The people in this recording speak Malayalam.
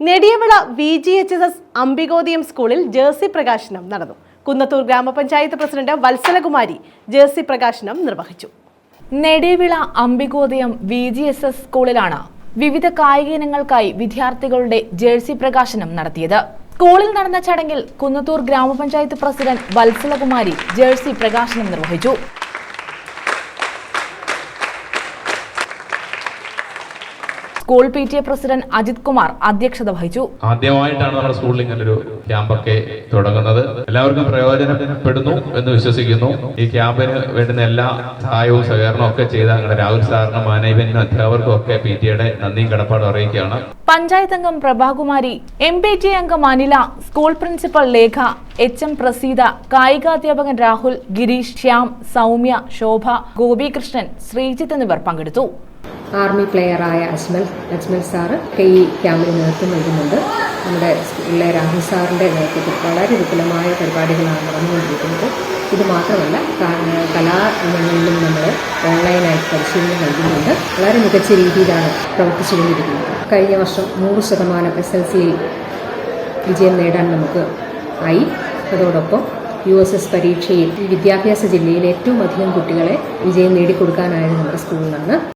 Nediyavila V G H S S Ambikodayam സ്കൂളിൽ ജേഴ്സി പ്രകാശനം നടന്നു. കുന്നത്തൂർ ഗ്രാമപഞ്ചായത്ത് പ്രസിഡന്റ് വത്സലകുമാരി ജേഴ്സി പ്രകാശനം നിർവഹിച്ചു. Nediyavila Ambikodayam V G S S സ്കൂളിലാണ് വിവിധ കായിക ഇനങ്ങൾക്കായി വിദ്യാർത്ഥികളുടെ ജേഴ്സി പ്രകാശനം നടത്തിയത്. സ്കൂളിൽ നടന്ന ചടങ്ങിൽ കുന്നത്തൂർ ഗ്രാമപഞ്ചായത്ത് പ്രസിഡന്റ് വത്സലകുമാരി ജേഴ്സി പ്രകാശനം നിർവഹിച്ചു. School P T A president Ajith Kumar അധ്യക്ഷത വഹിച്ചു. ആദ്യമായിട്ടാണ് നമ്മുടെ സ്കൂളിൽ ഇങ്ങനെ ഒരു ക്യാമ്പൊക്കെ തുടങ്ങുന്നത്. എല്ലാവർക്കും പ്രയോജനപ്പെടുന്നു എന്ന് വിശ്വസിക്കുന്നു. ഈ ക്യാമ്പിന് വേണ്ടുന്ന എല്ലാ സഹായവും സഹകരണവും ഒക്കെ ചെയ്ത ഞങ്ങളുടെ രാഹുൽ സാറിനും മാനേജ്മെന്റിനും അധ്യാപകർക്കും ഒക്കെ പി ടി എയുടെ നന്ദിയും കടപ്പാടും അറിയിക്കുകയാണ്. പഞ്ചായത്ത് അംഗം പ്രഭാകുമാരി എം പി ടി അംഗം Anila school principal Lekha H M Praseetha കായികാധ്യാപകൻ Rahul Girish Shyam Soumya Shobha Gopikrishnan Sreejith എന്നിവർ പങ്കെടുത്തു. ആർമി പ്ലെയറായ അജ്മൽ അജ്മൽ സാറ് ഒക്കെ ഈ ക്യാമ്പിന് നേതൃത്വം നൽകുന്നുണ്ട്. നമ്മുടെ സ്കൂളിലെ രാഹുൽ സാറിന്റെ നേതൃത്വത്തിൽ വളരെ വിപുലമായ പരിപാടികളാണ് നടന്നുകൊണ്ടിരിക്കുന്നത്. ഇത് മാത്രമല്ല കാ- കലാ ഇനങ്ങളിലും നമ്മൾ ഓൺലൈനായിട്ട് പരിശീലനം നൽകുന്നുണ്ട്. വളരെ മികച്ച രീതിയിലാണ് പ്രവർത്തിച്ചുകൊണ്ടിരിക്കുന്നത്. കഴിഞ്ഞ വർഷം നൂറ് ശതമാനം എസ് എൽ സിയിൽ വിജയം നേടാൻ നമുക്ക് ആയി. അതോടൊപ്പം യു എസ് എസ് പരീക്ഷയിൽ ഈ വിദ്യാഭ്യാസ ജില്ലയിൽ ഏറ്റവും അധികം കുട്ടികളെ വിജയം നേടിക്കൊടുക്കാനായത് നമ്മുടെ സ്കൂളിലാണ്